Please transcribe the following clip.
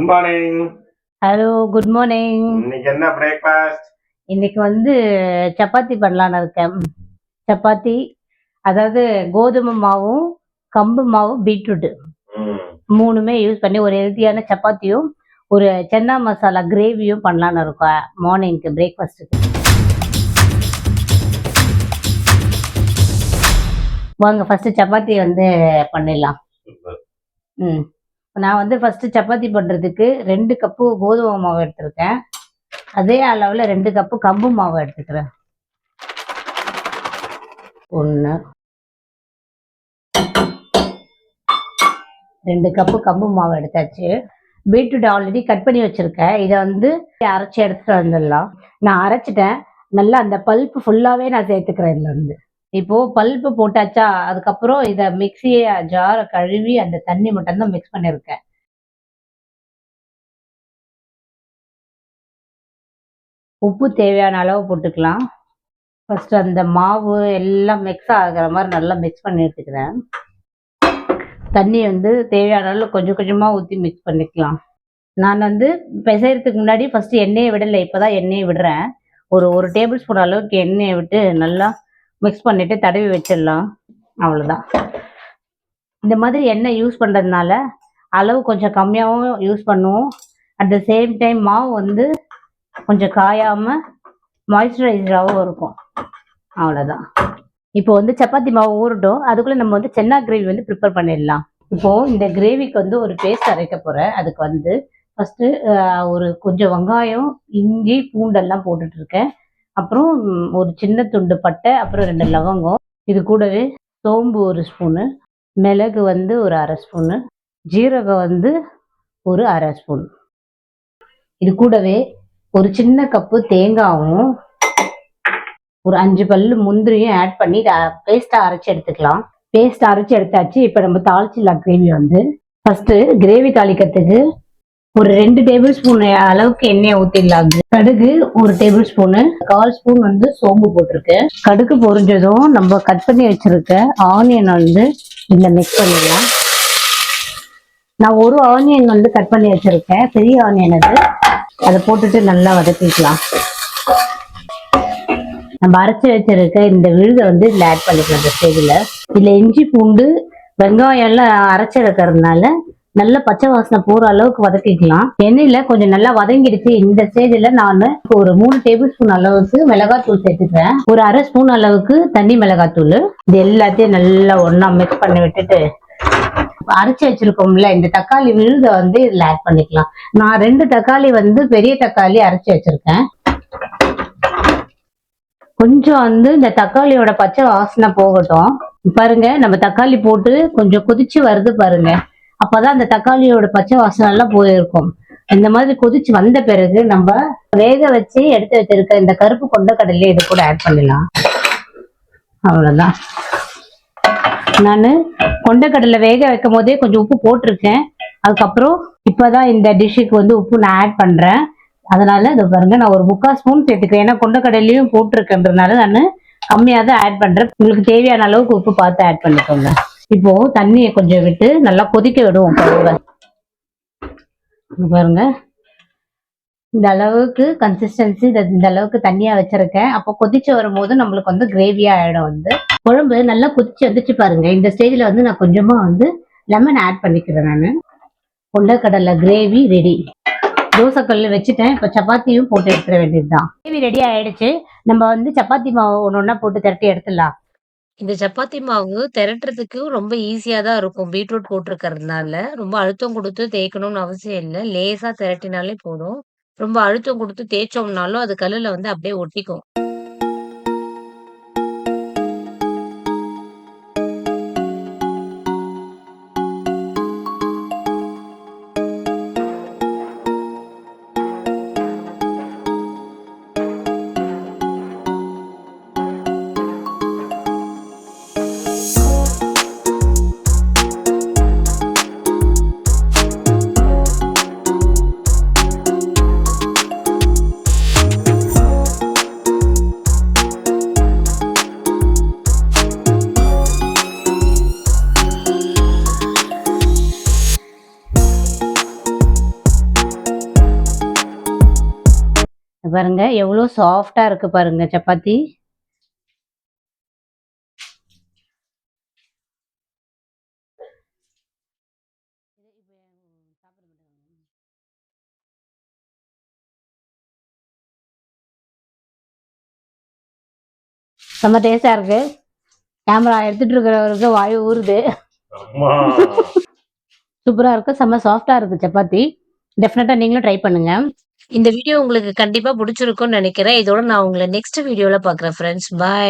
Good morning hello good morning இன்னைக்கு என்ன breakfast இன்னைக்கு வந்து சப்பாத்தி பண்ணலான்னு இருக்கேன். சப்பாத்தி அதாவது கோதுமை மாவும் கம்பு மாவும் பீட்ரூட்டு. மூணுமே யூஸ் பண்ணி ஒரு ஹெல்த்தியான சப்பாத்தியும் ஒரு சென்னா மசாலா கிரேவியும் பண்ணலான்னு இருக்கேன் மார்னிங்க்கு பிரேக்ஃபாஸ்ட்டுக்கு வாங்க ஃபர்ஸ்ட் சப்பாத்தி வந்து பண்ணிடலாம். ம். நான் வந்து ஃபர்ஸ்ட் சப்பாத்தி பண்ணுறதுக்கு ரெண்டு கப்பு கோதுமை மாவு எடுத்திருக்கேன். அதே அளவில் ரெண்டு கப்பு கம்பு மாவு எடுத்துக்கிறேன். ஒன்று ரெண்டு கப்பு கம்பு மாவு எடுத்தாச்சு. பீட்ரூட் ஆல்ரெடி கட் பண்ணி வச்சுருக்கேன். இதை வந்து அரைச்சி எடுத்துகிட்டு வந்துடலாம். நான் அரைச்சிட்டேன். நல்லா அந்த பல்ப்பு ஃபுல்லாகவே நான் சேர்த்துக்கிறேன் இதில் வந்து இப்போது பல்ப்பு போட்டாச்சா? அதுக்கப்புறம் இதை மிக்சியை ஜாரை கழுவி அந்த தண்ணி மட்டும்தான் மிக்ஸ் பண்ணியிருக்கேன் உப்பு தேவையான அளவு போட்டுக்கலாம். ஃபர்ஸ்ட் அந்த மாவு எல்லாம் மிக்ஸ் ஆகிற மாதிரி நல்லா மிக்ஸ் பண்ணி எடுத்துக்கிறேன். தண்ணி வந்து தேவையான அளவு கொஞ்சம் கொஞ்சமாக ஊற்றி மிக்ஸ் பண்ணிக்கலாம். நான் வந்து பிசைறதுக்கு முன்னாடி ஃபஸ்ட்டு எண்ணெயை விடலை. இப்போ தான் எண்ணெயை விடுறேன். ஒரு ஒரு டேபிள் ஸ்பூன் அளவுக்கு எண்ணெயை விட்டு நல்லா மிக்ஸ் பண்ணிட்டு தடவி வச்சிடலாம். அவ்வளோதான் இந்த மாதிரி எண்ணெய் யூஸ் பண்ணுறதுனால அளவு கொஞ்சம் கம்மியாகவும் யூஸ் பண்ணுவோம். அட் த சேம் டைம் மாவு வந்து கொஞ்சம் காயாமல் மாய்ஸ்சரைசராகவும் இருக்கும். அவ்வளோதான் இப்போ வந்து சப்பாத்தி மாவு ஊறட்டும். அதுக்குள்ளே நம்ம வந்து சென்னா கிரேவி வந்து ப்ரிப்பேர் பண்ணிடலாம். இப்போது இந்த கிரேவிக்கு வந்து ஒரு பேஸ்ட் அரைக்க போகிறேன் அதுக்கு வந்து ஃபஸ்ட்டு ஒரு கொஞ்சம் வெங்காயம் இஞ்சி பூண்டெல்லாம் போட்டுட்ருக்கேன் அப்புறம் ஒரு சின்ன துண்டு பட்டை அப்புறம் ரெண்டு லவங்கம் இது கூடவே சோம்பு ஒரு ஸ்பூனு மிளகு வந்து ஒரு அரை ஸ்பூனு ஜீரகம் வந்து ஒரு அரை ஸ்பூன் இது கூடவே ஒரு சின்ன கப்பு தேங்காயும் ஒரு அஞ்சு பல்லு முந்திரியும் ஆட் பண்ணி பேஸ்ட்டாக அரைச்சி எடுத்துக்கலாம். பேஸ்ட் அரைச்சி எடுத்தாச்சு இப்போ நம்ம தாளிச்சிடலாம் கிரேவி வந்து. ஃபஸ்ட்டு கிரேவி தாளிக்கிறதுக்கு ஒரு ரெண்டு டேபிள் ஸ்பூன் அளவுக்கு எண்ணெய் ஊற்றிடலாம் கடுகு ஒரு டேபிள் ஸ்பூனு கால் ஸ்பூன் வந்து சோம்பு போட்டிருக்கேன் கடுகு பொறிஞ்சதும் நம்ம கட் பண்ணி வச்சிருக்க ஆனியன் வந்து இதில் மிக்ஸ் பண்ணிடலாம். நான் ஒரு ஆனியன் வந்து கட் பண்ணி வச்சிருக்கேன். பெரிய ஆனியன் அது. அதை போட்டுட்டு நல்லா வதக்கிக்கலாம். நம்ம அரைச்சி வச்சிருக்க இந்த விழுதை வந்து இதில் ஆட் பண்ணிக்கலாம் இந்த ஸ்டேஜில் இதில் இஞ்சி பூண்டு வெங்காயம் எல்லாம் அரைச்சி இருக்கிறதுனால நல்ல பச்சை வாசனை போற அளவுக்கு வதக்கிக்கலாம். எண்ணெயில கொஞ்சம் நல்லா வதங்கிடுச்சு. இந்த ஸ்டேஜ்ல நான் ஒரு மூணு டேபிள் ஸ்பூன் அளவுக்கு மிளகாத்தூள் சேர்த்துக்கிறேன் ஒரு அரை ஸ்பூன் அளவுக்கு தண்ணி மிளகாத்தூள். இது எல்லாத்தையும் நல்லா ஒன்னா மிக்ஸ் பண்ணி விட்டுட்டு அரைச்சி வச்சிருக்கோம்ல இந்த தக்காளி விழுத வந்து இதுல ஆட் பண்ணிக்கலாம். நான் ரெண்டு தக்காளி வந்து பெரிய தக்காளி அரைச்சி வச்சிருக்கேன். கொஞ்சம் வந்து இந்த தக்காளியோட பச்சை வாசனை போகட்டும். பாருங்க நம்ம தக்காளி போட்டு கொஞ்சம் கொதிச்சு வருது பாருங்க. அப்பதான் அந்த தக்காளியோட பச்சை வாசனை எல்லாம் போயிருக்கும். இந்த மாதிரி கொதிச்சு வந்த பிறகு நம்ம வேக வச்சு எடுத்து வச்சிருக்க இந்த கருப்பு கொண்ட கடலையை இது கூட ஆட் பண்ணிடலாம். அவ்வளவுதான். நான் கொண்டக்கடலை வேக வைக்கும் போதே கொஞ்சம் உப்பு போட்டிருக்கேன். அதுக்கப்புறம் இப்பதான் இந்த டிஷ்ஷுக்கு வந்து உப்பு நான் ஆட் பண்றேன். அதனால இது பாருங்க நான் ஒரு முக்கால் ஸ்பூன் சேர்த்துக்கிறேன். ஏன்னா கொண்டக்கடலையும் போட்டிருக்கேன்றதுனால நான் கம்மியாக தான் ஆட் பண்றேன். உங்களுக்கு தேவையான அளவுக்கு உப்பு பார்த்து ஆட் பண்ணிக்கோங்க. இப்போ தண்ணியை கொஞ்சம் விட்டு நல்லா கொதிக்க விடுவோம் பாருங்க பாருங்க. இந்த அளவுக்கு கன்சிஸ்டன்சி இந்த அளவுக்கு தண்ணியா வச்சிருக்கேன். அப்போ கொதிச்சு வரும்போது நம்மளுக்கு வந்து கிரேவியா ஆயிடும் வந்து. குழம்பு நல்லா கொதிச்சு வந்துச்சு பாருங்க. இந்த ஸ்டேஜ்ல வந்து நான் கொஞ்சமா வந்து லெமன் ஆட் பண்ணிக்கிறேன் நான். கொண்டக்கடலை கிரேவி ரெடி தோசைக்கல் வச்சுட்டேன். இப்போ சப்பாத்தியும் போட்டு எடுத்துட வேண்டியதுதான். கிரேவி ரெடி ஆயிடுச்சு. நம்ம வந்து சப்பாத்தி மாவு ஒன்று ஒன்றா போட்டு திரட்டி எடுத்துடலாம். இந்த சப்பாத்தி மாவு திரட்டுறதுக்கு ரொம்ப ஈஸியா தான் இருக்கும். பீட்ரூட் போட்டிருக்கிறதுனால, ரொம்ப அழுத்தம் குடுத்து தேய்க்கணும்னு அவசியம் இல்ல. லேசா திரட்டினாலே போதும். ரொம்ப அழுத்தம் குடுத்து தேய்ச்சோம்னாலும், அது கல்லுல வந்து அப்படியே ஒட்டிக்கும். பாருங்க எவ்வளோ சாஃப்டா இருக்கு பாருங்க சப்பாத்தி. செம்ம டேஸ்டா இருக்கு. கேமரா எடுத்துட்டு இருக்கிறவருக்கு வாய் ஊறுது. சூப்பரா இருக்கு செம்ம சாஃப்டா இருக்கு சப்பாத்தி. டெஃபினட்டா நீங்களும் ட்ரை பண்ணுங்க. இந்த வீடியோ உங்களுக்கு கண்டிப்பா பிடிச்சிருக்கும்னு நினைக்கிறேன். இதோட நான் உங்களை நெக்ஸ்ட் வீடியோல பாக்குறேன் ஃப்ரெண்ட்ஸ் பை